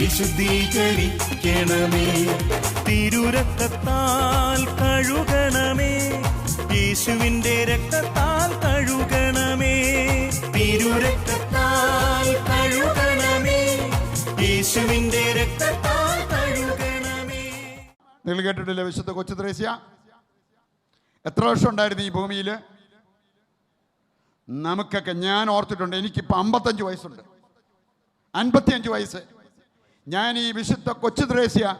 വിശുദ്ധീകരിക്കണമേ. തിരുരക്തത്താൽ കഴുകണമേ. യേശുവിന്റെ രക്തത്താൽ കഴുകണമേ. തിരുരക്തത്താൽ കഴുകണമേ. യേശുവിന്റെ രക്തത്താൽ കഴുകണമേ. നിങ്ങൾ കേട്ടിട്ടില്ല വിശുദ്ധ കൊച്ചു ത്രേസ്യ? എത്ര വർഷം ഉണ്ടായിരുന്നു ഈ ഭൂമിയിൽ നമുക്കൊക്കെ ഞാൻ ഓർത്തിട്ടുണ്ട് എനിക്കിപ്പോൾ അമ്പത്തഞ്ച് വയസ്സുണ്ട്. അൻപത്തിയഞ്ച് വയസ്സ്. ഞാൻ ഈ വിശുദ്ധ കൊച്ചു ത്രേസ്യ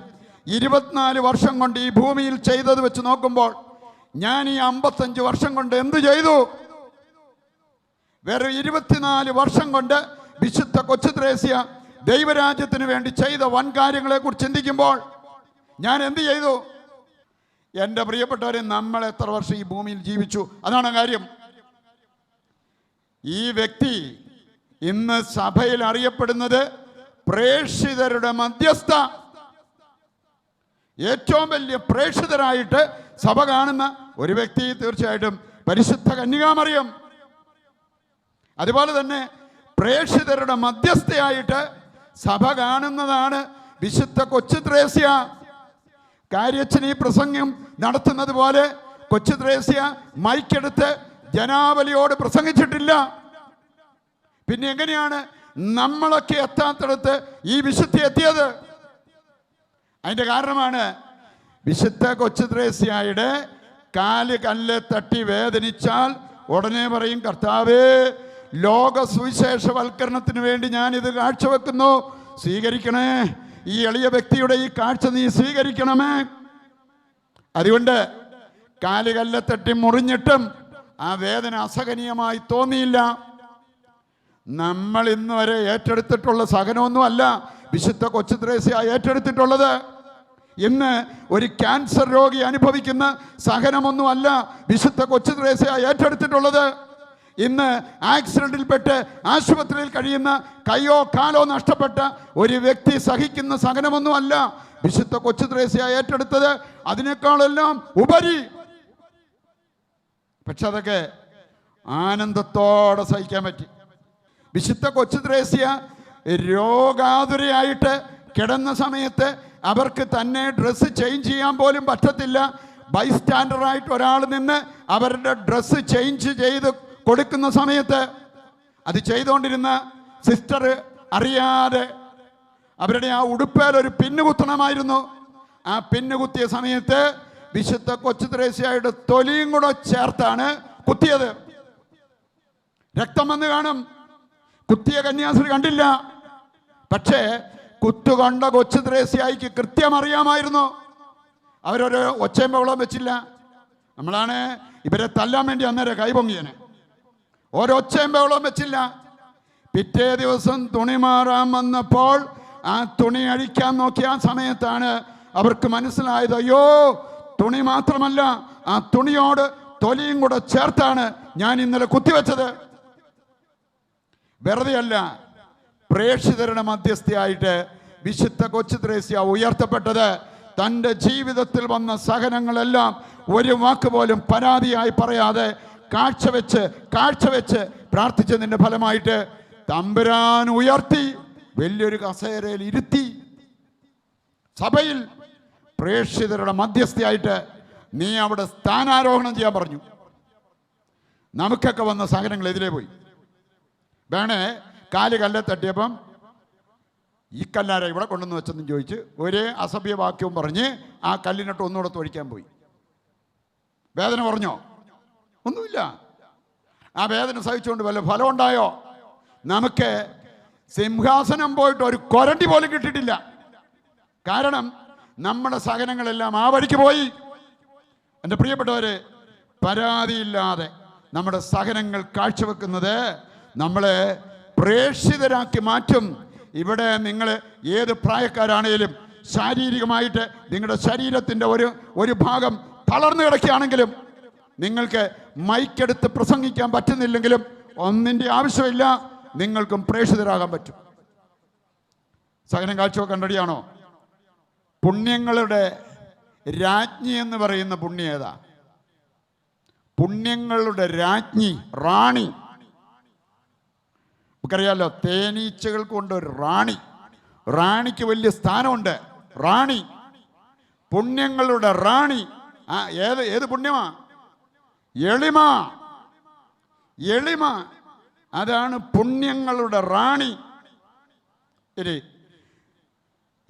ഇരുപത്തിനാല് വർഷം കൊണ്ട് ഈ ഭൂമിയിൽ ചെയ്തത് വെച്ച് നോക്കുമ്പോൾ ഞാൻ ഈ അമ്പത്തഞ്ച് വർഷം കൊണ്ട് എന്ത് ചെയ്തു? വെറും ഇരുപത്തിനാല് വർഷം കൊണ്ട് വിശുദ്ധ കൊച്ചു ത്രേസ്യ ദൈവരാജ്യത്തിന് വേണ്ടി ചെയ്ത വൻ കാര്യങ്ങളെ കുറിച്ച് ചിന്തിക്കുമ്പോൾ ഞാൻ എന്ത് ചെയ്തു? എന്റെ പ്രിയപ്പെട്ടവരെ നമ്മൾ എത്ര വർഷം ഈ ഭൂമിയിൽ ജീവിച്ചു? അതാണ് കാര്യം. ഈ വ്യക്തി ഇന്ന് സഭയിൽ അറിയപ്പെടുന്നത് പ്രേക്ഷിതരുടെ മധ്യസ്ഥ. ഏറ്റവും വലിയ പ്രേക്ഷിതരായിട്ട് സഭ കാണുന്ന ഒരു വ്യക്തി തീർച്ചയായിട്ടും പരിശുദ്ധ കന്യകാമറിയം. അതുപോലെ തന്നെ പ്രേക്ഷിതരുടെ മധ്യസ്ഥയായിട്ട് സഭ കാണുന്നതാണ് വിശുദ്ധ കൊച്ചു ത്രേസ്യ. കാര്യച്ചൻ ഈ പ്രസംഗം നടത്തുന്നത് പോലെ കൊച്ചു ത്രേസ്യ മൈക്കെടുത്ത് ജനാവലിയോട് പ്രസംഗിച്ചിട്ടില്ല. പിന്നെ എങ്ങനെയാണ് നമ്മളൊക്കെ എത്താത്തടത്ത് ഈ വിശുദ്ധി എത്തിയത്. അതിന്റെ കാരണമാണ് വിശുദ്ധ കൊച്ചുത്രേസ്യായുടെ കാൽ കല്ല് തട്ടി വേദനിച്ചാൽ ഉടനെ പറയും കർത്താവേ ലോക സുവിശേഷവൽക്കരണത്തിന് വേണ്ടി ഞാൻ ഞാനിത് കാഴ്ചവെക്കുന്നു. സ്വീകരിക്കണേ ഈ എളിയ വ്യക്തിയുടെ ഈ കാഴ്ച നീ സ്വീകരിക്കണമേ. അതുകൊണ്ട് കാൽ കല്ല് തട്ടി മുറിഞ്ഞിട്ടും ആ വേദന അസഹനീയമായി തോന്നിയില്ല. നമ്മൾ ഇന്ന് വരെ ഏറ്റെടുത്തിട്ടുള്ള സഹനമൊന്നുമല്ല വിശുദ്ധ കൊച്ചു ഏറ്റെടുത്തിട്ടുള്ളത്. ഇന്ന് ഒരു ക്യാൻസർ രോഗി അനുഭവിക്കുന്ന സഹനമൊന്നുമല്ല വിശുദ്ധ കൊച്ചു ഏറ്റെടുത്തിട്ടുള്ളത്. ഇന്ന് ആക്സിഡന്റിൽപ്പെട്ട് ആശുപത്രിയിൽ കഴിയുന്ന കൈയോ കാലോ നഷ്ടപ്പെട്ട ഒരു വ്യക്തി സഹിക്കുന്ന സഹനമൊന്നുമല്ല വിശുദ്ധ കൊച്ചു ത്രേസ്യ ഏറ്റെടുത്തത്. അതിനേക്കാളെല്ലാം ഉപരി പക്ഷെ അതൊക്കെ ആനന്ദത്തോടെ സഹിക്കാൻ പറ്റി. വിശുദ്ധ കൊച്ചു ത്രേസ്യ രോഗാതുരയായിട്ട് കിടന്ന സമയത്ത് അവർക്ക് തന്നെ ഡ്രസ്സ് ചേഞ്ച് ചെയ്യാൻ പോലും പറ്റത്തില്ല. ബൈസ്റ്റാൻഡറായിട്ട് ഒരാൾ നിന്ന് അവരുടെ ഡ്രസ്സ് ചേഞ്ച് ചെയ്ത് കൊടുക്കുന്ന സമയത്ത് അത് ചെയ്തുകൊണ്ടിരുന്ന സിസ്റ്റർ അറിയാതെ അവരുടെ ആ ഉടുപ്പേൽ ഒരു പിന്നു കുത്തണമായിരുന്നു ആ പിന്നു കുത്തിയ സമയത്ത് വിശുദ്ധ കൊച്ചു ത്രേസ്യയുടെ തൊലിയും കൂടെ ചേർത്താണ് കുത്തിയത്. രക്തം വന്ന് കാണും. കുത്തിയ കന്യാസ്ത്രീ കണ്ടില്ല. പക്ഷേ കുത്തുകൊണ്ട കൊച്ചു ത്രേസ്യായിക്ക് കൃത്യം അറിയാമായിരുന്നു അവരൊരു ഒച്ചയും ബഹളം വെച്ചില്ല. നമ്മളാണ് ഇവരെ തല്ലാൻ വേണ്ടി അന്നേരം കൈപൊങ്ങിയനെ. ഒരൊച്ചയും ബഹളം വെച്ചില്ല. പിറ്റേ ദിവസം തുണി മാറാൻ വന്നപ്പോൾ ആ തുണി അഴിക്കാൻ നോക്കിയ ആ സമയത്താണ് അവർക്ക് മനസ്സിലായത് അയ്യോ തുണി മാത്രമല്ല ആ തുണിയോട് തൊലിയും കൂടെ ചേർത്താണ് ഞാൻ ഇന്നലെ കുത്തിവെച്ചത്. വെറുതെയല്ല പ്രേക്ഷിതരുടെ മധ്യസ്ഥയായിട്ട് വിശുദ്ധ കൊച്ചു ത്രേസ്യ ഉയർത്തപ്പെട്ടത്. തന്റെ ജീവിതത്തിൽ വന്ന സഹനങ്ങളെല്ലാം ഒരു വാക്ക് പോലും പരാതിയായി പറയാതെ കാഴ്ചവെച്ച് കാഴ്ചവെച്ച് പ്രാർത്ഥിച്ചതിന്റെ ഫലമായിട്ട് തമ്പുരാൻ ഉയർത്തി വലിയൊരു കസേരയിൽ ഇരുത്തി. സഭയിൽ പ്രേക്ഷിതരുടെ മധ്യസ്ഥയായിട്ട് നീ അവിടെ സ്ഥാനാരോഹണം ചെയ്യാൻ പറഞ്ഞു. നമുക്കൊക്കെ വന്ന സഹനങ്ങൾ എതിരെ പോയി. വേണേ കാൽ കല്ലെ തട്ടിയപ്പം ഈ കല്ലാര ഇവിടെ കൊണ്ടുവന്ന് വെച്ചെന്ന് ചോദിച്ച് ഒരേ അസഭ്യ വാക്യവും പറഞ്ഞ് ആ കല്ലിനിട്ട് ഒന്നുകൂടെ തൊഴിക്കാൻ പോയി. വേദന പറഞ്ഞോ ഒന്നുമില്ല. ആ വേദന സഹിച്ചുകൊണ്ട് വല്ല ഫലം ഉണ്ടായോ? നമുക്ക് സിംഹാസനം പോയിട്ട് ഒരു കൊരണ്ടി പോലും കിട്ടിയിട്ടില്ല. കാരണം നമ്മുടെ സഹനങ്ങളെല്ലാം ആ വഴിക്ക് പോയി. എന്റെ പ്രിയപ്പെട്ടവരെ പരാതിയില്ലാതെ നമ്മുടെ സഹനങ്ങൾ കാഴ്ചവെക്കുന്നത് നമ്മളെ പ്രേക്ഷിതരാക്കി മാറ്റും. ഇവിടെ നിങ്ങൾ ഏത് പ്രായക്കാരാണേലും ശാരീരികമായിട്ട് നിങ്ങളുടെ ശരീരത്തിന്റെ ഒരു ഒരു ഭാഗം തളർന്നു കിടക്കുകയാണെങ്കിലും നിങ്ങൾക്ക് മൈക്കെടുത്ത് പ്രസംഗിക്കാൻ പറ്റുന്നില്ലെങ്കിലും ഒന്നിന്റെ ആവശ്യമില്ല നിങ്ങൾക്കും പ്രേക്ഷിതരാകാൻ പറ്റും. സഹനം കാഴ്ചവെക്കാൻ കണ്ടടിയാണോ? പുണ്യങ്ങളുടെ രാജ്ഞി എന്ന് പറയുന്ന പുണ്യ ഏതാ? പുണ്യങ്ങളുടെ രാജ്ഞി റാണി. നമുക്കറിയാലോ തേനീച്ചകൾക്ക് ഒരു റാണി. റാണിക്ക് വലിയ സ്ഥാനമുണ്ട്. റാണി. പുണ്യങ്ങളുടെ റാണി. ആ ഏത് ഏത് പുണ്യമാ? എളിമ. എളിമ. അതാണ് പുണ്യങ്ങളുടെ റാണി.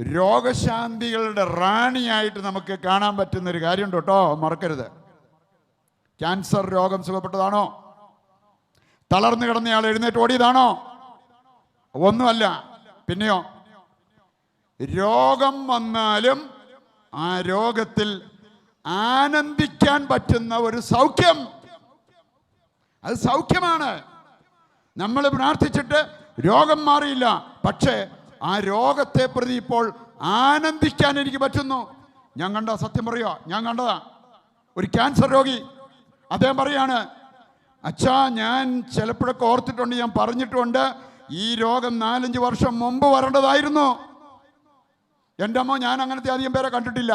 രോഗശാന്തികളുടെ റാണിയായിട്ട് നമുക്ക് കാണാൻ പറ്റുന്ന ഒരു കാര്യമുണ്ട് കേട്ടോ. മറക്കരുത്. ക്യാൻസർ രോഗം സുഖപ്പെട്ടതാണോ? തളർന്നു കിടന്നയാൾ എഴുന്നേറ്റ് ഓടിയതാണോ? ഒന്നുമല്ല. പിന്നെയോ? രോഗം വന്നാലും ആ രോഗത്തിൽ ആനന്ദിക്കാൻ പറ്റുന്ന ഒരു സൗഖ്യം. അത് സൗഖ്യമാണ്. നമ്മൾ പ്രാർത്ഥിച്ചിട്ട് രോഗം മാറിയില്ല. പക്ഷേ ആ രോഗത്തെ പ്രതി ഇപ്പോൾ ആനന്ദിക്കാൻ എനിക്ക് പറ്റുന്നു. ഞാൻ കണ്ട സത്യം പറയുക ഞാൻ കണ്ടതാ. ഒരു ക്യാൻസർ രോഗി. അദ്ദേഹം പറയാണ് അച്ഛാ ഞാൻ ചിലപ്പോഴൊക്കെ ഓർത്തിട്ടുണ്ട് ഞാൻ പറഞ്ഞിട്ടുണ്ട് ഈ രോഗം നാലഞ്ച് വർഷം മുമ്പ് വരേണ്ടതായിരുന്നു. എന്റെ അമ്മ ഞാൻ അങ്ങനത്തെ അധികം പേരെ കണ്ടിട്ടില്ല.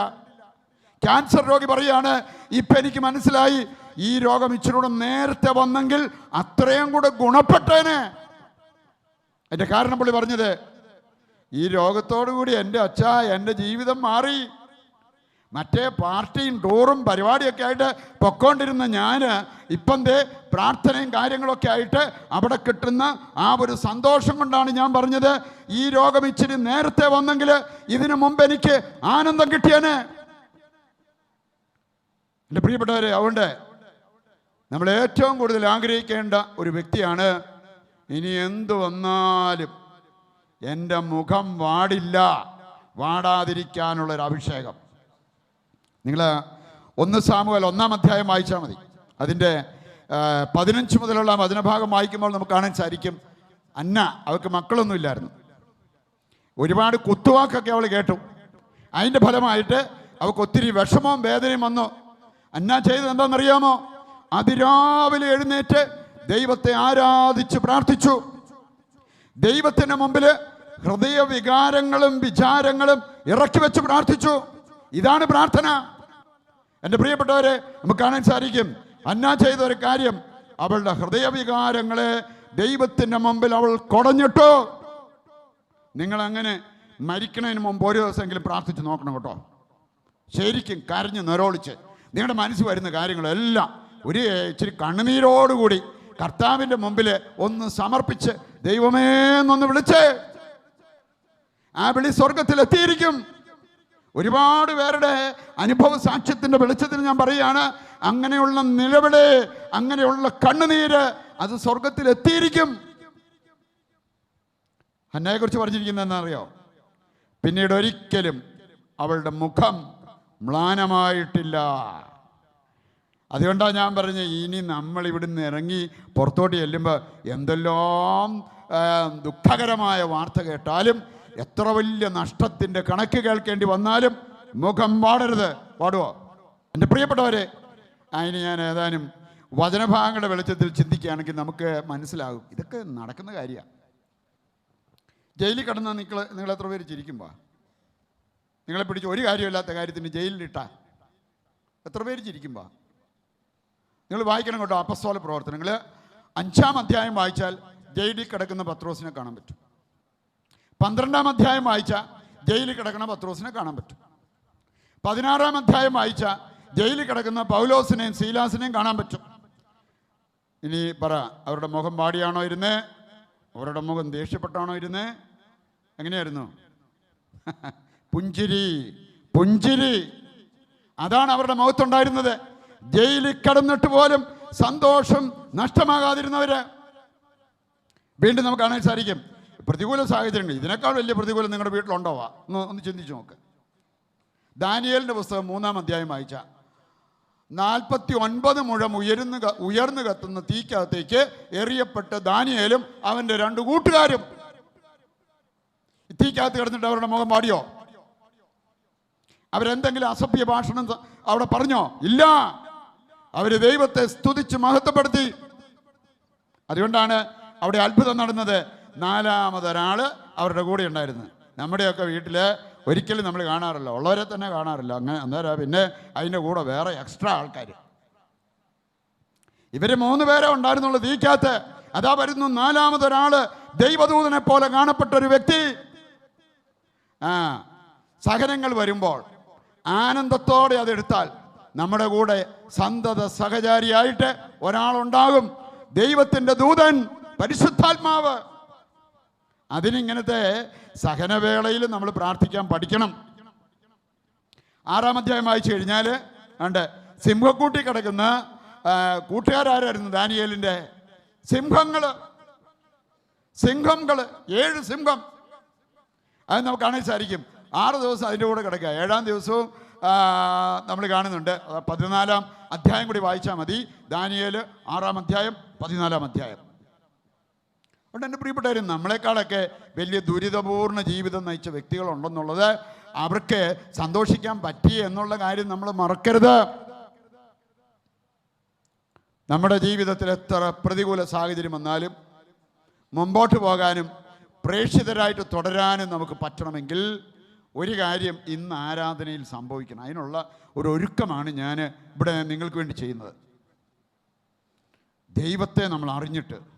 ക്യാൻസർ രോഗി പറയാണ് ഇപ്പം എനിക്ക് മനസ്സിലായി ഈ രോഗം ഇച്ചിരൂടെ നേരത്തെ വന്നെങ്കിൽ അത്രയും കൂടെ ഗുണപ്പെട്ടേനെ. എന്റെ കാരണം പുള്ളി പറഞ്ഞത് ഈ രോഗത്തോടു കൂടി എന്റെ അച്ഛ എന്റെ ജീവിതം മാറി. മറ്റേ പാർട്ടിയും ടൂറും പരിപാടിയൊക്കെ ആയിട്ട് പൊക്കോണ്ടിരുന്ന ഞാൻ ഇപ്പം ദേ പ്രാർത്ഥനയും കാര്യങ്ങളൊക്കെ ആയിട്ട് അവിടെ കിട്ടുന്ന ആ ഒരു സന്തോഷം കൊണ്ടാണ് ഞാൻ പറഞ്ഞത്. ഈ രോഗം ഇച്ചിരി നേരത്തെ വന്നെങ്കിൽ ഇതിനു മുമ്പ് എനിക്ക് ആനന്ദം കിട്ടിയനെ. എന്റെ പ്രിയപ്പെട്ടവരെ അതുകൊണ്ട് നമ്മൾ ഏറ്റവും കൂടുതൽ ആഗ്രഹിക്കേണ്ട ഒരു വ്യക്തിയാണ്. ഇനി എന്തു വന്നാലും എന്റെ മുഖം വാടില്ല. വാടാതിരിക്കാനുള്ളൊരു അഭിഷേകം. നിങ്ങൾ ഒന്ന് സാമുവൽ ഒന്നാം അധ്യായം വായിച്ചാൽ മതി. അതിന്റെ പതിനഞ്ച് മുതലുള്ള വചനഭാഗം വായിക്കുമ്പോൾ നമുക്ക് കാണാൻ സാധിക്കും. അന്ന അവൾക്ക് മക്കളൊന്നുമില്ലായിരുന്നു ഒരുപാട് കുത്തുവാക്കൊക്കെ അവൾ കേട്ടു. അതിന്റെ ഫലമായിട്ട് അവൾക്ക് ഒത്തിരി വിഷമവും വേദനയും വന്നു. അന്ന ചെയ്തത് എന്താണെന്നറിയാമോ? അതിരാവിലെ എഴുന്നേറ്റ് ദൈവത്തെ ആരാധിച്ച് പ്രാർത്ഥിച്ചു. ദൈവത്തിന് മുമ്പിൽ ഹൃദയ വികാരങ്ങളും വിചാരങ്ങളും ഇറക്കി വെച്ച് പ്രാർത്ഥിച്ചു. ഇതാണ് പ്രാർത്ഥന. എന്റെ പ്രിയപ്പെട്ടവരെ നമുക്ക് കാണാൻ സാധിക്കും. അന്ന ചെയ്ത ഒരു കാര്യം. അവളുടെ ഹൃദയവികാരങ്ങളെ ദൈവത്തിന്റെ മുമ്പിൽ അവൾ കുടഞ്ഞിട്ടു. നിങ്ങൾ അങ്ങനെ മരിക്കണതിന് മുമ്പ് ഒരു ദിവസമെങ്കിലും പ്രാർത്ഥിച്ച് നോക്കണം കേട്ടോ. ശരിക്കും കരഞ്ഞ് നിരോളിച്ച് നിങ്ങളുടെ മനസ്സ് വരുന്ന കാര്യങ്ങളെല്ലാം ഒരു ഇച്ചിരി കണ്ണുനീരോടുകൂടി കർത്താവിന്റെ മുമ്പിൽ ഒന്ന് സമർപ്പിച്ച് ദൈവമേ എന്നൊന്ന് വിളിച്ച്. ആ വിളി സ്വർഗത്തിൽ എത്തിയിരിക്കും ഒരുപാട് പേരുടെ അനുഭവ സാക്ഷ്യത്തിന്റെ വെളിച്ചത്തിൽ ഞാൻ പറയുകയാണ് അങ്ങനെയുള്ള നിലവിളി അങ്ങനെയുള്ള കണ്ണുനീര് അത് സ്വർഗത്തിൽ എത്തിയിരിക്കും. അന്നയെക്കുറിച്ച് കുറിച്ച് പറഞ്ഞിരിക്കുന്നത് എന്നറിയോ പിന്നീട് ഒരിക്കലും അവളുടെ മുഖം മ്ലാനമായിട്ടില്ല. അതുകൊണ്ടാണ് ഞാൻ പറഞ്ഞത് ഇനി നമ്മൾ ഇവിടുന്ന് ഇറങ്ങി പുറത്തോട്ട് ചെല്ലുമ്പോൾ എന്തെല്ലാം ദുഃഖകരമായ വാർത്ത കേട്ടാലും എത്ര വലിയ നഷ്ടത്തിന്റെ കണക്ക് കേൾക്കേണ്ടി വന്നാലും മുഖം പാടരുത് പാടുവോ? എന്റെ പ്രിയപ്പെട്ടവരെ അതിന് ഞാൻ ഏതാനും വചനഭാഗങ്ങളുടെ വെളിച്ചത്തിൽ ചിന്തിക്കുകയാണെങ്കിൽ നമുക്ക് മനസ്സിലാകും. ഇതൊക്കെ നടക്കുന്ന കാര്യമാണ്. ജയിലിൽ കിടന്ന നിങ്ങൾ നിങ്ങൾ എത്ര പേര് ചിരിക്കുമ്പോൾ നിങ്ങളെ പിടിച്ച് ഒരു കാര്യമില്ലാത്ത കാര്യത്തിന് ജയിലിലിട്ട? എത്ര പേര് ചിരിക്കുമ്പോൾ നിങ്ങൾ വായിക്കണം കേട്ടോ അപ്പസ്തോല പ്രവർത്തനങ്ങൾ അഞ്ചാം അധ്യായം വായിച്ചാൽ ജയിലിൽ കിടക്കുന്ന പത്രോസിനെ കാണാൻ പറ്റും. പന്ത്രണ്ടാം അധ്യായം വായിച്ച ജയിലിൽ കിടക്കുന്ന പത്രോസിനെ കാണാൻ പറ്റും. പതിനാറാം അധ്യായം വായിച്ച ജയിലിൽ കിടക്കുന്ന പൗലോസിനെയും സീലാസിനെയും കാണാൻ പറ്റും. ഇനി പറ അവരുടെ മുഖം പാടിയാണോ ഇരുന്നേ? അവരുടെ മുഖം ദേഷ്യപ്പെട്ടാണോ ഇരുന്നേ? എങ്ങനെയായിരുന്നു? പുഞ്ചിരി പുഞ്ചിരി. അതാണ് അവരുടെ മുഖത്തുണ്ടായിരുന്നത്. ജയിലിൽ കിടന്നിട്ട് പോലും സന്തോഷം നഷ്ടമാകാതിരുന്നവര്. വീണ്ടും നമുക്ക് കാണാൻ സാധിക്കും. പ്രതികൂല സാഹചര്യങ്ങൾ. ഇതിനേക്കാൾ വലിയ പ്രതികൂലം നിങ്ങളുടെ വീട്ടിലുണ്ടാവാ? ഒന്ന് ഒന്ന് ചിന്തിച്ചു നോക്ക്. ദാനിയലിന്റെ പുസ്തകം മൂന്നാം അധ്യായം വായിച്ച നാൽപ്പത്തി ഒൻപത് മുഴം ഉയരുന്നു ഉയർന്നു കത്തുന്ന തീക്കകത്തേക്ക് എറിയപ്പെട്ട് ദാനിയേലും അവന്റെ രണ്ട് കൂട്ടുകാരും. തീക്കകത്ത് കിടന്നിട്ട് അവരുടെ മുഖം പാടിയോ അവരെന്തെങ്കിലും അസഭ്യ ഭാഷണം അവിടെ പറഞ്ഞോ? ഇല്ല. അവർ ദൈവത്തെ സ്തുതിച്ച് മഹത്വപ്പെടുത്തി. അതുകൊണ്ടാണ് അവിടെ അത്ഭുതം നടന്നത്. നാലാമതൊരാൾ അവരുടെ കൂടെ ഉണ്ടായിരുന്നു. നമ്മുടെയൊക്കെ വീട്ടിൽ ഒരിക്കലും നമ്മൾ കാണാറില്ല. ഉള്ളവരെ തന്നെ കാണാറില്ല. അങ്ങനെ അന്നേരം പിന്നെ അതിന്റെ കൂടെ വേറെ എക്സ്ട്രാ ആൾക്കാർ ഇവർ മൂന്ന് പേരെ ഉണ്ടായിരുന്നുള്ളൂ തീക്കകത്ത്. അതാ വരുന്നു നാലാമതൊരാൾ ദൈവദൂതനെ പോലെ കാണപ്പെട്ട ഒരു വ്യക്തി. ആ സഹനങ്ങൾ വരുമ്പോൾ ആനന്ദത്തോടെ അതെടുത്താൽ നമ്മുടെ കൂടെ സന്തത സഹചാരിയായിട്ട് ഒരാളുണ്ടാകും. ദൈവത്തിന്റെ ദൂതൻ പരിശുദ്ധാത്മാവ്. അതിനിങ്ങനത്തെ സഹനവേളയിൽ നമ്മൾ പ്രാർത്ഥിക്കാൻ പഠിക്കണം. ആറാം അധ്യായം വായിച്ചു കഴിഞ്ഞാൽ ഉണ്ട് സിംഹക്കൂട്ടി കിടക്കുന്ന കൂട്ടുകാരായിരുന്നു ദാനിയേലിന്റെ സിംഹങ്ങൾ സിംഹങ്ങൾ ഏഴ് സിംഹം. അത് നമുക്ക് കാണാൻ സാധിക്കും. ആറ് ദിവസം അതിന്റെ കൂടെ കിടക്കുക. ഏഴാം ദിവസവും നമ്മൾ കാണുന്നുണ്ട്. പതിനാലാം അധ്യായം കൂടി വായിച്ചാൽ മതി. ദാനിയേൽ ആറാം അധ്യായം പതിനാലാം അധ്യായം. അതുകൊണ്ട് എന്റെ പ്രിയപ്പെട്ടവർ നമ്മളെക്കാളൊക്കെ വലിയ ദുരിതപൂർണ ജീവിതം നയിച്ച വ്യക്തികളുണ്ടെന്നുള്ളത് അവർക്ക് സന്തോഷിക്കാൻ പറ്റി എന്നുള്ള കാര്യം നമ്മൾ മറക്കരുത്. നമ്മുടെ ജീവിതത്തിൽ എത്ര പ്രതികൂല സാഹചര്യം വന്നാലും മുമ്പോട്ട് പോകാനും പ്രേക്ഷിതരായിട്ട് തുടരാനും നമുക്ക് പറ്റണമെങ്കിൽ ഒരു കാര്യം ഇന്ന് ആരാധനയിൽ സംഭവിക്കണം. അതിനുള്ള ഒരു ഒരുക്കമാണ് ഞാൻ ഇവിടെ നിങ്ങൾക്ക് വേണ്ടി ചെയ്യുന്നത്. ദൈവത്തെ നമ്മൾ അറിഞ്ഞിട്ട്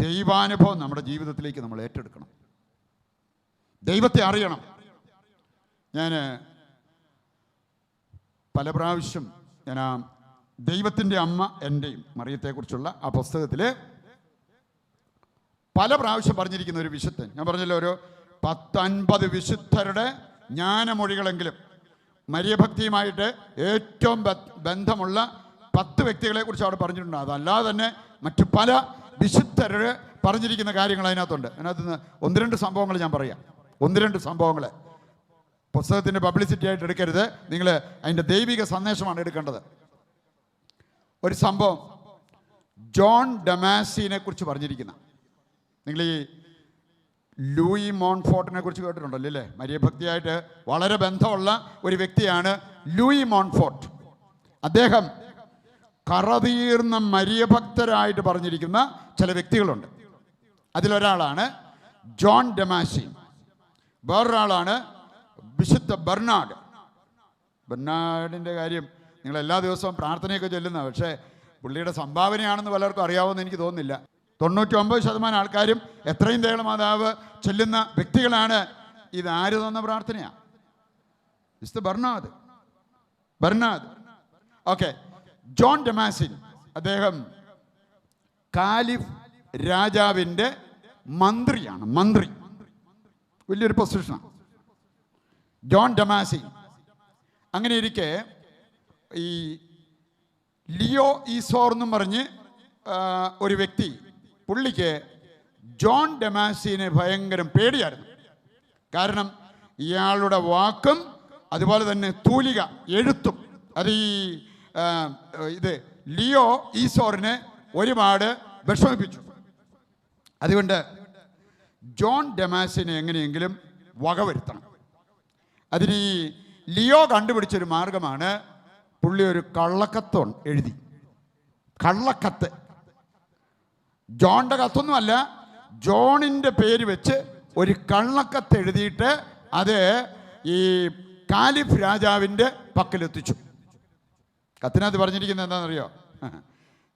ദൈവാനുഭവം നമ്മുടെ ജീവിതത്തിലേക്ക് നമ്മൾ ഏറ്റെടുക്കണം. ദൈവത്തെ അറിയണം. ഞാൻ പല പ്രാവശ്യം ഞാൻ ദൈവത്തിന്റെ അമ്മ എന്റെയും മറിയത്തെക്കുറിച്ചുള്ള ആ പുസ്തകത്തിൽ പല പ്രാവശ്യം പറഞ്ഞിരിക്കുന്ന ഒരു വിശുദ്ധൻ. ഞാൻ പറഞ്ഞല്ലോ ഒരു പത്തൻപത് വിശുദ്ധരുടെ ജ്ഞാനമൊഴികളെങ്കിലും മര്യഭക്തിയുമായിട്ട് ഏറ്റവും ബന്ധമുള്ള പത്ത് വ്യക്തികളെക്കുറിച്ച് അവിടെ പറഞ്ഞിട്ടുണ്ട്. അതല്ലാതെ തന്നെ മറ്റു പല വിശുദ്ധരുടെ പറഞ്ഞിരിക്കുന്ന കാര്യങ്ങൾ അതിനകത്തുണ്ട്. അതിനകത്ത് നിന്ന് ഒന്ന് രണ്ട് സംഭവങ്ങൾ ഞാൻ പറയാം. ഒന്ന് രണ്ട് സംഭവങ്ങൾ പുസ്തകത്തിന്റെ പബ്ലിസിറ്റി ആയിട്ട് എടുക്കരുത്. നിങ്ങൾ അതിന്റെ ദൈവിക സന്ദേശമാണ് എടുക്കേണ്ടത്. ഒരു സംഭവം. ജോൺ ഡമാസിനെ കുറിച്ച് പറഞ്ഞിരിക്കുന്ന. നിങ്ങൾ ഈ ലൂയി മോൺഫോർട്ടിനെ കുറിച്ച് കേട്ടിട്ടുണ്ടല്ലോ അല്ലേ? മര്യഭക്തിയായിട്ട് വളരെ ബന്ധമുള്ള ഒരു വ്യക്തിയാണ് ലൂയി മോൺഫോർട്ട്. അദ്ദേഹം കറതീർന്ന മരിയഭക്തരായിട്ട് പറഞ്ഞിരിക്കുന്ന ചില വ്യക്തികളുണ്ട്. അതിലൊരാളാണ് ജോൺ ഡെമാസി വേറൊരാളാണ് വിശുദ്ധ ബെർണാഡ്. ബെർണാഡിന്റെ കാര്യം നിങ്ങൾ എല്ലാ ദിവസവും പ്രാർത്ഥനയൊക്കെ ചൊല്ലുന്ന പക്ഷേ പുള്ളിയുടെ സംഭാവനയാണെന്ന് പലർക്കും അറിയാവുമെന്ന് എനിക്ക് തോന്നുന്നില്ല. തൊണ്ണൂറ്റി ഒമ്പത് ശതമാനം ആൾക്കാരും എത്രയും ദേളമാതാവ് ചൊല്ലുന്ന വ്യക്തികളാണ്. ഇത് ആര് തന്ന പ്രാർത്ഥനയാണ് വിശുദ്ധ ബർണാദ് ബർണാദ് ഓക്കെ. ജോൺ ഡെമാസിൻ അദ്ദേഹം കാലിഫ് രാജാവിന്റെ മന്ത്രിയാണ് മന്ത്രി. വലിയൊരു പൊസിഷനാണ് ജോൺ ഡെമാസി അങ്ങനെ ഇരിക്കെ ഈ ലിയോ ഈസോർ എന്നും പറഞ്ഞ് ഒരു വ്യക്തി പുള്ളിക്ക് ജോൺ ഡെമാസിനെ ഭയങ്കരം പേടിയായിരുന്നു. കാരണം ഇയാളുടെ വാക്കും അതുപോലെ തന്നെ തൂലിക എഴുത്തും അത് ഈ ഇത് ലിയോ ഈസോറിനെ ഒരുപാട് വിഷമിപ്പിച്ചു. അതുകൊണ്ട് ജോൺ ഡെമാസിനെ എങ്ങനെയെങ്കിലും വകവരുത്തണം അതിന് ഈ ലിയോ കണ്ടുപിടിച്ചൊരു മാർഗമാണ് പുള്ളി ഒരു കള്ളക്കത്ത് എഴുതി. കള്ളക്കത്ത്. ജോണിന്റെ കത്തൊന്നുമല്ല ജോണിന്റെ പേര് വെച്ച് ഒരു കള്ളക്കത്ത് എഴുതിയിട്ട് അത് ഈ കാലിഫ് രാജാവിന്റെ പക്കലെത്തിച്ചു. കത്തിനകത്ത് പറഞ്ഞിരിക്കുന്നത് എന്താണെന്നറിയോ?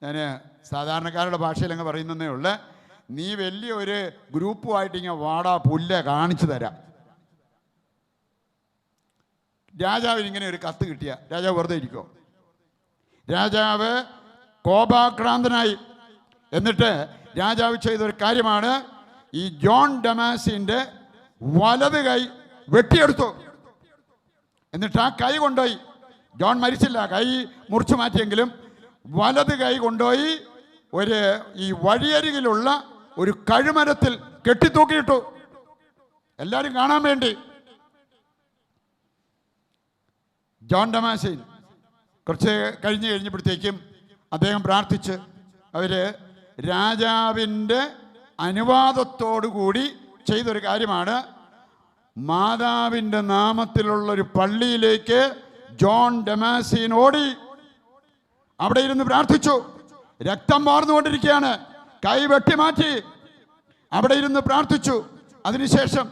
ഞാൻ സാധാരണക്കാരുടെ ഭാഷയിൽ അങ്ങ് പറയുന്നതേ ഉള്ളു. നീ വലിയ ഒരു ഗ്രൂപ്പുമായിട്ട് ഇങ്ങനെ വാടാ പുല്ല കാണിച്ചു തരാം. രാജാവിന് ഇങ്ങനെ ഒരു കത്ത് കിട്ടിയ. രാജാവ് വെറുതെ ഇരിക്കോ രാജാവ് കോപാക്രാന്തനായി. എന്നിട്ട് രാജാവ് ചെയ്തൊരു കാര്യമാണ് ഈ ജോൺ ഡമാസിന്റെ വലത് കൈ വെട്ടിയെടുത്തു. എന്നിട്ട് ആ കൈ കൊണ്ടുപോയി. ജോൺ മരിച്ചില്ല. കൈ മുറിച്ചു മാറ്റിയെങ്കിലും വലത് കൈ കൊണ്ടുപോയി ഒരു ഈ വഴിയരികിലുള്ള ഒരു കഴുമരത്തിൽ കെട്ടിത്തൂക്കിയിട്ടു. എല്ലാവരും കാണാൻ വേണ്ടി. ജോൺ ഡമാസീൻ കുറച്ച് കഴിഞ്ഞ് കഴിഞ്ഞപ്പോഴത്തേക്കും അദ്ദേഹം പ്രാർത്ഥിച്ച് അവർ രാജാവിന്റെ അനുവാദത്തോടു കൂടി ചെയ്തൊരു കാര്യമാണ്. മാതാവിന്റെ നാമത്തിലുള്ളൊരു പള്ളിയിലേക്ക് ജോൺ ഡെമാസീൻ ഓടി. അവിടെ ഇരുന്ന് പ്രാർത്ഥിച്ചു. രക്തം വാർന്നുകൊണ്ടിരിക്കുകയാണ്. കൈ വെട്ടിമാറ്റി. അവിടെ ഇരുന്ന് പ്രാർത്ഥിച്ചു. അതിനുശേഷം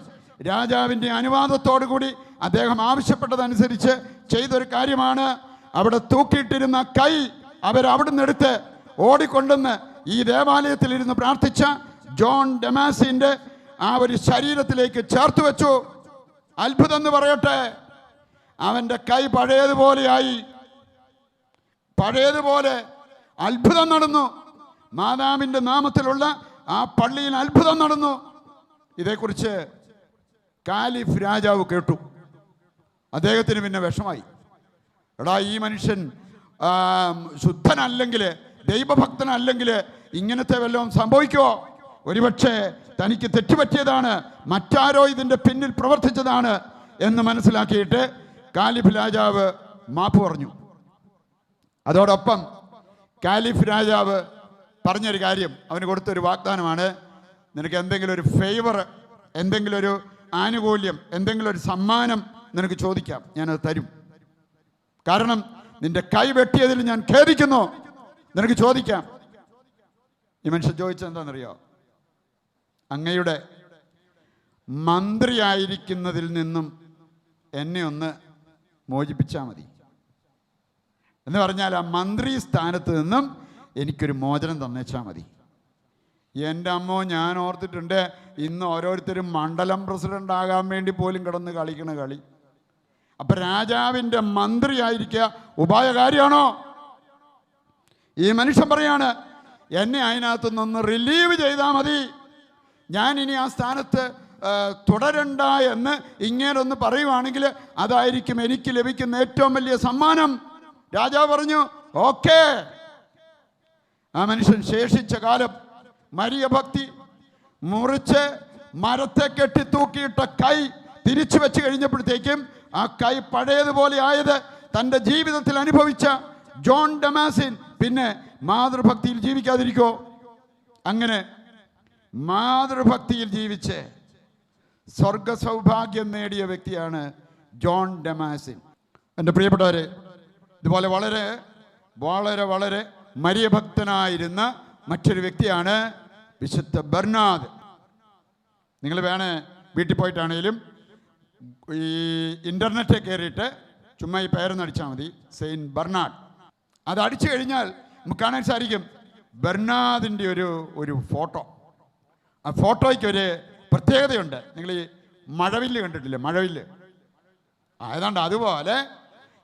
രാജാവിന്റെ അനുവാദത്തോടു കൂടി അദ്ദേഹം ആവശ്യപ്പെട്ടതനുസരിച്ച് ചെയ്തൊരു കാര്യമാണ്. അവിടെ തൂക്കിയിട്ടിരുന്ന കൈ അവരവിടുന്ന് എടുത്ത് ഓടിക്കൊണ്ടെന്ന് ഈ ദേവാലയത്തിൽ ഇരുന്ന് പ്രാർത്ഥിച്ച ജോൺ ഡെമാസിന്റെ ആ ഒരു ശരീരത്തിലേക്ക് ചേർത്ത് വെച്ചു. അത്ഭുതം എന്ന് പറയട്ടെ. അവന്റെ കൈ പഴയതുപോലെയായി. പഴയതുപോലെ അത്ഭുതം നടന്നു. മാതാവിന്റെ നാമത്തിലുള്ള ആ പള്ളിയിൽ അത്ഭുതം നടന്നു. ഇതേക്കുറിച്ച് കാലിഫ് രാജാവ് കേട്ടു. അദ്ദേഹത്തിന് പിന്നെ വിഷമായി. എടാ ഈ മനുഷ്യൻ ശുദ്ധനല്ലെങ്കിൽ ദൈവഭക്തനല്ലെങ്കിൽ ഇങ്ങനത്തെ വല്ലതും സംഭവിക്കുമോ ഒരുപക്ഷെ തനിക്ക് തെറ്റുപറ്റിയതാണ് മറ്റാരോ ഇതിന്റെ പിന്നിൽ പ്രവർത്തിച്ചതാണ് എന്ന് മനസ്സിലാക്കിയിട്ട് കാലിഫ് രാജാവ് മാപ്പ് പറഞ്ഞു. അതോടൊപ്പം കാലിഫ് രാജാവ് പറഞ്ഞൊരു കാര്യം അവന് കൊടുത്തൊരു വാഗ്ദാനമാണ്. നിനക്ക് എന്തെങ്കിലും ഒരു ഫേവർ എന്തെങ്കിലും ഒരു ആനുകൂല്യം എന്തെങ്കിലും ഒരു സമ്മാനം നിനക്ക് ചോദിക്കാം ഞാനത് തരും. കാരണം നിന്റെ കൈ വെട്ടിയതിൽ ഞാൻ ഖേദിക്കുന്നു. നിനക്ക് ചോദിക്കാം. ഈ മനുഷ്യൻ ചോദിച്ചത് എന്താണെന്നറിയോ? അങ്ങയുടെ മന്ത്രിയായിരിക്കുന്നതിൽ നിന്നും എന്നെ ഒന്ന് മോചിപ്പിച്ചാൽ മതി. എന്ന് പറഞ്ഞാൽ ആ മന്ത്രി സ്ഥാനത്ത് നിന്നും എനിക്കൊരു മോചനം തന്നേച്ചാൽ മതി. എന്റെ അമ്മോ ഞാൻ ഓർത്തിട്ടുണ്ട് ഇന്ന് ഓരോരുത്തരും മണ്ഡലം പ്രസിഡന്റ് ആകാൻ വേണ്ടി പോലും കിടന്ന് കളിക്കണ കളി. അപ്പൊ രാജാവിന്റെ മന്ത്രിയായിരിക്കുക ഉപായകാരിയാണോ? ഈ മനുഷ്യൻ പറയാണ് എന്നെ അതിനകത്ത് നിന്ന് റിലീവ് ചെയ്താൽ മതി. ഞാൻ ഇനി ആ സ്ഥാനത്ത് തുടരണ്ട എന്ന് ഇങ്ങനൊന്ന് പറയുവാണെങ്കിൽ അതായിരിക്കും എനിക്ക് ലഭിക്കുന്ന ഏറ്റവും വലിയ സമ്മാനം. രാജാവ് പറഞ്ഞു ഓക്കേ. ആ മനുഷ്യൻ ശേഷിച്ച കാലം മരിയ ഭക്തി മുറിച്ച് മരത്തെ കെട്ടിത്തൂക്കിയിട്ട കൈ തിരിച്ചു വെച്ച് കഴിഞ്ഞപ്പോഴത്തേക്കും ആ കൈ പഴയതുപോലെ ആയത് തന്റെ ജീവിതത്തിൽ അനുഭവിച്ച ജോൺ ഡമാസിൻ. പിന്നെ മാതൃഭക്തിയിൽ ജീവിക്കാതിരിക്കോ. അങ്ങനെ മാതൃഭക്തിയിൽ ജീവിച്ച് സ്വർഗ സൗഭാഗ്യം നേടിയ വ്യക്തിയാണ് ജോൺ ഡെമാസിൻ. എന്റെ പ്രിയപ്പെട്ടവരെ ഇതുപോലെ വളരെ വളരെ വളരെ മര്യഭക്തനായിരുന്ന മറ്റൊരു വ്യക്തിയാണ് വിശുദ്ധ ബർണാദ്. നിങ്ങൾ വേണേ വീട്ടിൽ പോയിട്ടാണേലും ഈ ഇന്റർനെറ്റിൽ കയറിയിട്ട് ചുമ്മാ ഈ പേരൊന്ന് അടിച്ചാൽ മതി സെയിന്റ് ബർണാഡ്. അത് അടിച്ചു കഴിഞ്ഞാൽ നമുക്ക് കാണാൻ സാധിക്കും ബർണാദിന്റെ ഒരു ഒരു ഫോട്ടോ. ആ ഫോട്ടോയ്ക്ക് ഒരു പ്രത്യേകതയുണ്ട്. നിങ്ങൾ ഈ മഴവില്ല് കണ്ടിട്ടില്ലേ? മഴവില്ല്. ആയതുകൊണ്ട് അതുപോലെ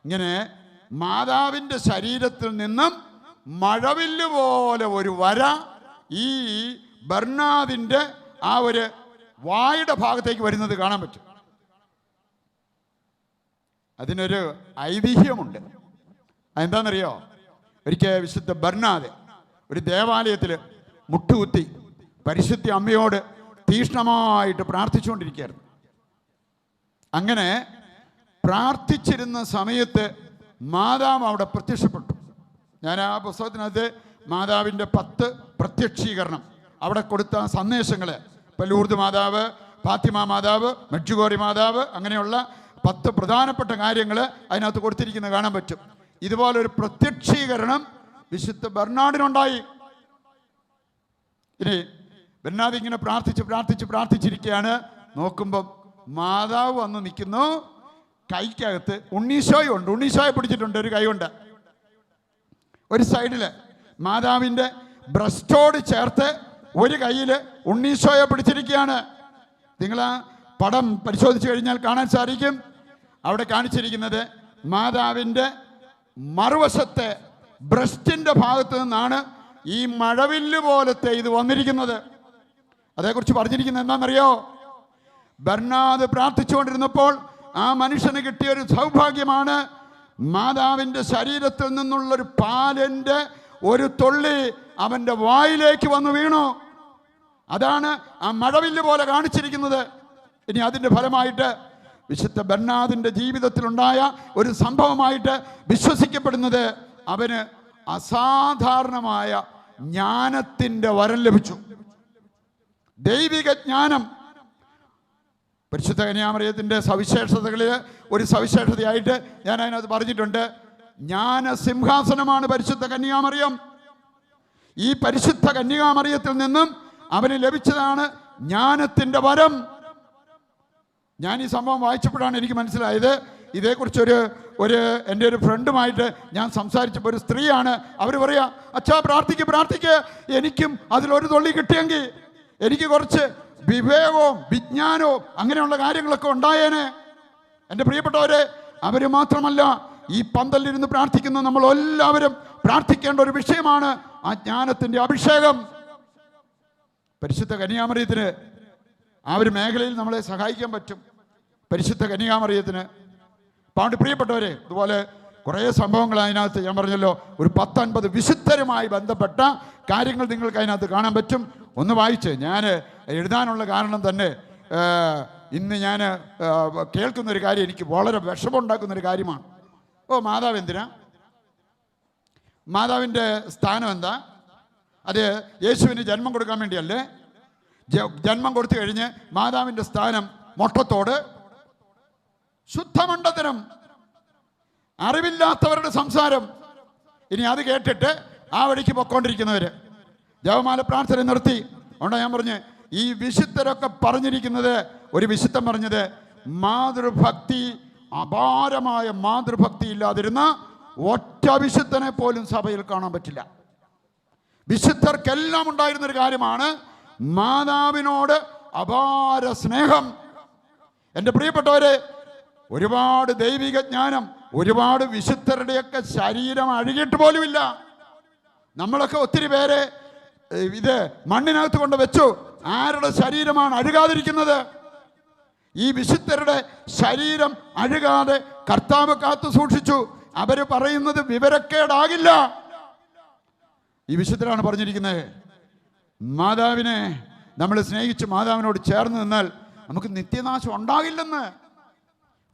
ഇങ്ങനെ മാതാവിന്റെ ശരീരത്തിൽ നിന്നും മഴവില്ല് പോലെ ഒരു വര ഈ ബർണാദിന്റെ ആ ഒരു വായുടെ ഭാഗത്തേക്ക് വരുന്നത് കാണാൻ പറ്റും. അതിനൊരു ഐതിഹ്യമുണ്ട്. അതെന്താണെന്നറിയോ? ഒരിക്കൽ വിശുദ്ധ ബർണാദ് ഒരു ദേവാലയത്തിൽ മുട്ടുകുത്തി പരിശുദ്ധി അമ്മയോട് തീഷ്ണമായിട്ട് പ്രാർത്ഥിച്ചുകൊണ്ടിരിക്കുകയായിരുന്നു. അങ്ങനെ പ്രാർത്ഥിച്ചിരുന്ന സമയത്ത് മാതാവ് അവിടെ പ്രത്യക്ഷപ്പെട്ടു. ഞാൻ ആ പുസ്തകത്തിനകത്ത് മാതാവിന്റെ പത്ത് പ്രത്യക്ഷീകരണം അവിടെ കൊടുത്ത സന്ദേശങ്ങൾ ഇപ്പം ലൂർദ് മാതാവ് ഫാത്തിമ മാതാവ് മെഡ്ജുഗോറി മാതാവ് അങ്ങനെയുള്ള പത്ത് പ്രധാനപ്പെട്ട കാര്യങ്ങൾ അതിനകത്ത് കൊടുത്തിരിക്കുന്നത് കാണാൻ പറ്റും. ഇതുപോലൊരു പ്രത്യക്ഷീകരണം വിശുദ്ധ ബർണാഡിനുണ്ടായി. ഇനി ബെന്നാദ് ഇങ്ങനെ പ്രാർത്ഥിച്ച് പ്രാർത്ഥിച്ച് പ്രാർത്ഥിച്ചിരിക്കുകയാണ് നോക്കുമ്പം മാതാവ് വന്ന് നിൽക്കുന്നു. കൈക്കകത്ത് ഉണ്ണീശോയും ഉണ്ട്. ഉണ്ണീശോയെ പിടിച്ചിട്ടുണ്ട്. ഒരു കൈ കൊണ്ട് ഒരു സൈഡിൽ മാതാവിന്റെ ബ്രസ്റ്റോട് ചേർത്ത് ഒരു കയ്യിൽ ഉണ്ണീശോയെ പിടിച്ചിരിക്കുകയാണ്. നിങ്ങൾ ആ പടം പരിശോധിച്ച് കഴിഞ്ഞാൽ കാണാൻ സാധിക്കും. അവിടെ കാണിച്ചിരിക്കുന്നത് മാതാവിന്റെ മറുവശത്തെ ബ്രസ്റ്റിന്റെ ഭാഗത്ത് നിന്നാണ് ഈ മഴവില്ല് പോലത്തെ ഇത് വന്നിരിക്കുന്നത്. അതേക്കുറിച്ച് പറഞ്ഞിരിക്കുന്നത് എന്താണെന്നറിയോ? ബർണാദ് പ്രാർത്ഥിച്ചുകൊണ്ടിരുന്നപ്പോൾ ആ മനുഷ്യന് കിട്ടിയ ഒരു സൗഭാഗ്യമാണ് മാതാവിന്റെ ശരീരത്തിൽ നിന്നുള്ളൊരു പാലിന്റെ ഒരു തുള്ളി അവന്റെ വായിലേക്ക് വന്ന് വീണു. അതാണ് ആ മഴവില്ല് പോലെ കാണിച്ചിരിക്കുന്നത്. ഇനി അതിന്റെ ഫലമായിട്ട് വിശുദ്ധ ബർണാദിന്റെ ജീവിതത്തിലുണ്ടായ ഒരു സംഭവമായിട്ട് വിശ്വസിക്കപ്പെടുന്നത് അവന് അസാധാരണമായ ജ്ഞാനത്തിന്റെ വരം ലഭിച്ചു. ദൈവിക ജ്ഞാനം. പരിശുദ്ധ കന്യാമറിയത്തിന്റെ സവിശേഷതകളിൽ ഒരു സവിശേഷതയായിട്ട് ഞാൻ അതിനകത്ത് പറഞ്ഞിട്ടുണ്ട്. ജ്ഞാന സിംഹാസനമാണ് പരിശുദ്ധ കന്യാമറിയം. ഈ പരിശുദ്ധ കന്യാമറിയത്തിൽ നിന്നും അവന് ലഭിച്ചതാണ് ജ്ഞാനത്തിന്റെ വരം. ഞാൻ ഈ സംഭവം വായിച്ചപ്പോഴാണ് എനിക്ക് മനസ്സിലായത്. ഇതേക്കുറിച്ചൊരു ഒരു എന്റെ ഒരു ഫ്രണ്ടുമായിട്ട് ഞാൻ സംസാരിച്ചപ്പോൾ ഒരു സ്ത്രീയാണ്. അവർ പറയാ അച്ഛാ പ്രാർത്ഥിക്ക് പ്രാർത്ഥിക്ക്. എനിക്കും അതിലൊരു തൊള്ളി കിട്ടിയെങ്കിൽ എനിക്ക് കുറച്ച് വിവേകവും വിജ്ഞാനവും അങ്ങനെയുള്ള കാര്യങ്ങളൊക്കെ ഉണ്ടായേനെ. എന്റെ പ്രിയപ്പെട്ടവരെ അവർ മാത്രമല്ല ഈ പന്തലിരുന്ന് പ്രാർത്ഥിക്കുന്ന നമ്മൾ എല്ലാവരും പ്രാർത്ഥിക്കേണ്ട ഒരു വിഷയമാണ് ആ ജ്ഞാനത്തിന്റെ അഭിഷേകം. പരിശുദ്ധ കന്യാമറിയത്തിന് ആ ഒരു മേഖലയിൽ നമ്മളെ സഹായിക്കാൻ പറ്റും. പരിശുദ്ധ കന്യാമറിയത്തിന്. പാണ്ട് പ്രിയപ്പെട്ടവരെ ഇതുപോലെ കുറേ സംഭവങ്ങൾ അതിനകത്ത് ഞാൻ പറഞ്ഞല്ലോ. ഒരു പത്തൊൻപത് വിശുദ്ധരുമായി ബന്ധപ്പെട്ട കാര്യങ്ങൾ നിങ്ങൾക്ക് അതിനകത്ത് കാണാൻ പറ്റും. ഒന്ന് വായിച്ച്. ഞാൻ എഴുതാനുള്ള കാരണം തന്നെ ഇന്ന് ഞാൻ കേൾക്കുന്നൊരു കാര്യം എനിക്ക് വളരെ വിഷമമുണ്ടാക്കുന്നൊരു കാര്യമാണ്. ഓ മാതാവ് എന്തിനാ? മാതാവിന്റെ സ്ഥാനം എന്താ? അത് യേശുവിന് ജന്മം കൊടുക്കാൻ വേണ്ടിയല്ലേ? ജന്മം കൊടുത്തു കഴിഞ്ഞ് മാതാവിന്റെ സ്ഥാനം മൊട്ടത്തോട് ശുദ്ധമണ്ഡതനം അറിവില്ലാത്തവരുടെ സംസാരം. ഇനി അത് കേട്ടിട്ട് ആ വഴിക്ക് പൊക്കോണ്ടിരിക്കുന്നവർ ജപമാല പ്രാർത്ഥന നിർത്തി. അതുകൊണ്ട് ഞാൻ പറഞ്ഞ്? ഈ വിശുദ്ധരൊക്കെ പറഞ്ഞിരിക്കുന്നത് ഒരു വിശുദ്ധം പറഞ്ഞത് മാതൃഭക്തി അപാരമായ മാതൃഭക്തി ഇല്ലാതിരുന്ന ഒറ്റ വിശുദ്ധനെ പോലും സഭയിൽ കാണാൻ പറ്റില്ല. വിശുദ്ധർക്കെല്ലാം ഉണ്ടായിരുന്ന ഒരു കാര്യമാണ് മാതാവിനോട് അപാര സ്നേഹം. എന്റെ പ്രിയപ്പെട്ടവരെ ഒരുപാട് ദൈവിക ജ്ഞാനം ഒരുപാട് വിശുദ്ധരുടെയൊക്കെ ശരീരം അഴുകിയിട്ട് പോലുമില്ല. നമ്മളൊക്കെ ഒത്തിരി പേരെ ഇത് മണ്ണിനകത്ത് കൊണ്ട് വെച്ചു. ആരുടെ ശരീരമാണ് അഴുകാതിരിക്കുന്നത്? ഈ വിശുദ്ധരുടെ ശരീരം അഴുകാതെ കർത്താവ് കാത്തു സൂക്ഷിച്ചു. അവർ പറയുന്നത് വിവരക്കേടാകില്ല. ഈ വിശുദ്ധരാണ് പറഞ്ഞിരിക്കുന്നത്. മാതാവിനെ നമ്മൾ സ്നേഹിച്ച് മാതാവിനോട് ചേർന്ന് നിന്നാൽ നമുക്ക് നിത്യനാശം ഉണ്ടാകില്ലെന്ന്.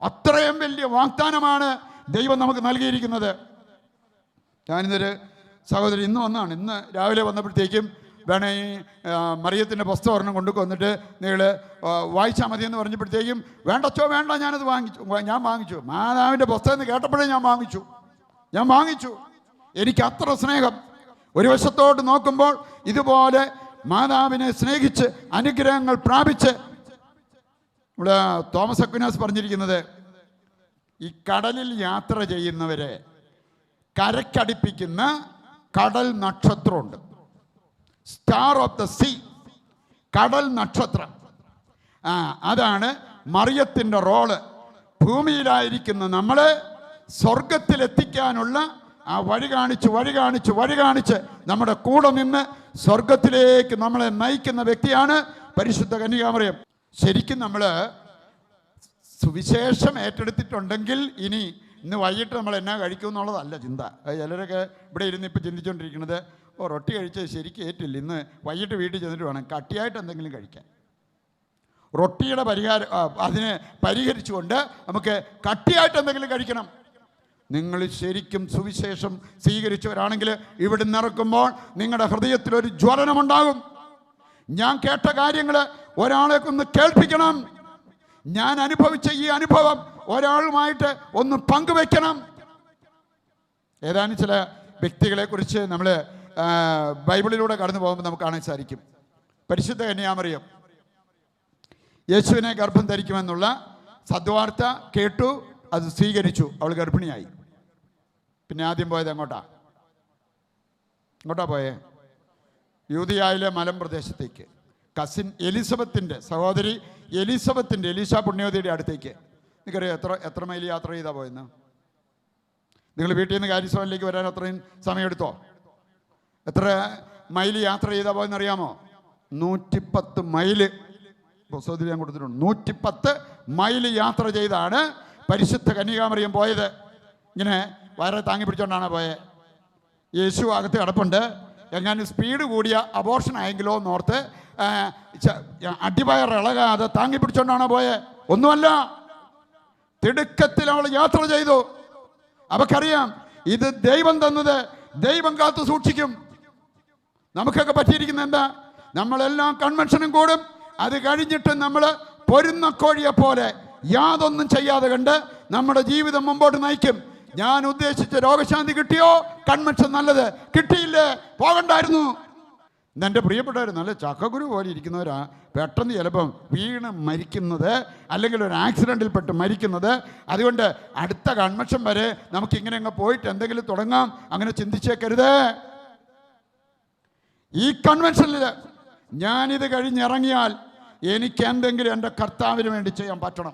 അത്രയും വലിയ വാഗ്ദാനമാണ് ദൈവം നമുക്ക് നൽകിയിരിക്കുന്നത്. ഞാനിന്നൊരു സഹോദരി ഇന്ന് വന്നാണ്. ഇന്ന് രാവിലെ വന്നപ്പോഴത്തേക്കും വേണേ മറിയത്തിന്റെ പുസ്തകം ഒരെണ്ണം കൊണ്ടു വന്നിട്ട് നിങ്ങൾ വായിച്ചാൽ മതി എന്ന് പറഞ്ഞപ്പോഴത്തേക്കും വേണ്ടച്ചോ വേണ്ട ഞാനത് വാങ്ങിച്ചു. ഞാൻ വാങ്ങിച്ചു. മാതാവിന്റെ പുസ്തകം എന്ന് കേട്ടപ്പോഴേ ഞാൻ വാങ്ങിച്ചു. ഞാൻ വാങ്ങിച്ചു. എനിക്ക് അത്ര സ്നേഹം. ഒരു വശത്തോട്ട് നോക്കുമ്പോൾ ഇതുപോലെ മാതാവിനെ സ്നേഹിച്ച് അനുഗ്രഹങ്ങൾ പ്രാപിച്ച് ഇവിടെ തോമസ് അക്വിനാസ് പറഞ്ഞിരിക്കുന്നത് ഈ കടലിൽ യാത്ര ചെയ്യുന്നവരെ കരക്കടിപ്പിക്കുന്ന കടൽ നക്ഷത്രമുണ്ട്. സ്റ്റാർ ഓഫ് ദ സീ കടൽ നക്ഷത്രം. ആ അതാണ് മറിയത്തിന്റെ റോൾ ഭൂമിയിലായിരിക്കുന്ന നമ്മളെ സ്വർഗത്തിലെത്തിക്കാനുള്ള ആ വഴി കാണിച്ച് വഴി കാണിച്ച് വഴി കാണിച്ച് നമ്മുടെ കൂടെ നിന്ന് സ്വർഗത്തിലേക്ക് നമ്മളെ നയിക്കുന്ന വ്യക്തിയാണ് പരിശുദ്ധ കന്യകാമറിയം. ശരിക്കും നമ്മൾ സുവിശേഷം ഏറ്റെടുത്തിട്ടുണ്ടെങ്കിൽ ഇനി ഇന്ന് വൈകിട്ട് നമ്മൾ എന്നാ കഴിക്കും എന്നുള്ളതല്ല ചിന്ത. ചിലരൊക്കെ ഇവിടെ ഇരുന്ന് ഇപ്പോൾ ചിന്തിച്ചുകൊണ്ടിരിക്കുന്നത് ഓ റൊട്ടി കഴിച്ചത് ശരിക്കും ഏറ്റില്ല. ഇന്ന് വൈകിട്ട് വീട്ടിൽ ചെന്നിട്ട് വേണം. കട്ടിയായിട്ട് എന്തെങ്കിലും കഴിക്കാൻ. റൊട്ടിയുടെ പരിഹാരം അതിനെ പരിഹരിച്ചുകൊണ്ട് നമുക്ക് കട്ടിയായിട്ട് എന്തെങ്കിലും കഴിക്കണം. നിങ്ങൾ ശരിക്കും സുവിശേഷം സ്വീകരിച്ചവരാണെങ്കിൽ ഇവിടെ നിറക്കുമ്പോൾ നിങ്ങളുടെ ഹൃദയത്തിൽ ഒരു ജ്വലനമുണ്ടാകും. ഞാൻ കേട്ട കാര്യങ്ങൾ ഒരാളെ ഒന്ന് കേൾപ്പിക്കണം. ഞാൻ അനുഭവിച്ച ഈ അനുഭവം ഒരാളുമായിട്ട് ഒന്ന് പങ്കുവെക്കണം. ഏതാനും ചില വ്യക്തികളെ കുറിച്ച് നമ്മൾ ബൈബിളിലൂടെ കടന്നു പോകുമ്പോൾ നമുക്ക് കാണാൻ സാധിക്കും. പരിശുദ്ധ കന്യാമറിയം. യേശുവിനെ ഗർഭം ധരിക്കുമെന്നുള്ള സദ്വാർത്ത കേട്ടു അത് സ്വീകരിച്ചു. അവൾ ഗർഭിണിയായി. പിന്നെ ആദ്യം പോയത് എങ്ങോട്ടാ? എങ്ങോട്ടാ പോയേ? യൂതിയായിലെ മലമ്പ്രദേശത്തേക്ക്. കസിൻ എലിസബത്തിന്റെ സഹോദരി എലിസബത്തിന്റെ എലീഷ പുണ്യവതിയുടെ അടുത്തേക്ക്. നിങ്ങൾക്കറിയാം എത്ര എത്ര മൈൽ യാത്ര ചെയ്താൽ പോയെന്ന്? നിങ്ങൾ വീട്ടിൽ നിന്ന് കാര്യസ്ഥലിലേക്ക് വരാൻ അത്രയും സമയമെടുത്തോ? എത്ര മൈൽ യാത്ര ചെയ്താൽ പോയെന്നറിയാമോ നൂറ്റിപ്പത്ത് മൈൽ പുസ്തകത്തിൽ ഞാൻ കൊടുത്തിട്ടുണ്ട്. നൂറ്റിപ്പത്ത് മൈൽ യാത്ര ചെയ്താണ് പരിശുദ്ധ കന്യകാമറിയം പോയത്. ഇങ്ങനെ വയറെ താങ്ങി പിടിച്ചോണ്ടാണ് പോയത് യേശു അകത്ത് കിടപ്പുണ്ട്. എങ്ങാനും സ്പീഡ് കൂടിയ അബോർഷൻ ആയെങ്കിലോ എന്നോർത്ത് അടിപയർ ഇളകാതെ താങ്ങി പിടിച്ചോണ്ടാണോ പോയെ? ഒന്നുമല്ല. തിടുക്കത്തിൽ അവൾ യാത്ര ചെയ്തു. അവക്കറിയാം ഇത് ദൈവം തന്നത് ദൈവം കാത്തു സൂക്ഷിക്കും. നമുക്കൊക്കെ പറ്റിയിരിക്കുന്ന എന്താ? നമ്മളെല്ലാം കൺവെൻഷനും കൂടും. അത് കഴിഞ്ഞിട്ട് നമ്മൾ പൊരുന്ന കോഴിയെ പോലെ യാതൊന്നും ചെയ്യാതെ കണ്ട് നമ്മുടെ ജീവിതം മുമ്പോട്ട് നയിക്കും. ഞാൻ ഉദ്ദേശിച്ച രോഗശാന്തി കിട്ടിയോ? കൺവെൻഷൻ നല്ലത്. കിട്ടിയില്ലേ? പോകണ്ടായിരുന്നു. എന്റെ പ്രിയപ്പെട്ടവർ നല്ല ചക്കഗുരു പോലെ ഇരിക്കുന്നവരാ. പെട്ടെന്ന് ചിലപ്പം വീണ് മരിക്കുന്നത് അല്ലെങ്കിൽ ഒരു ആക്സിഡന്റിൽ പെട്ട് മരിക്കുന്നത്. അതുകൊണ്ട് അടുത്ത കൺവെൻഷൻ വരെ നമുക്ക് ഇങ്ങനെ അങ്ങ് പോയിട്ട് എന്തെങ്കിലും തുടങ്ങാം. അങ്ങനെ ചിന്തിച്ചേക്കരുത്. ഈ കൺവെൻഷനിൽ ഞാനിത് കഴിഞ്ഞിറങ്ങിയാൽ എനിക്ക് എന്തെങ്കിലും എന്റെ കർത്താവിന് വേണ്ടി ചെയ്യാൻ പറ്റണം.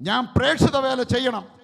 ഞാൻ പ്രേക്ഷിത വേല ചെയ്യണം.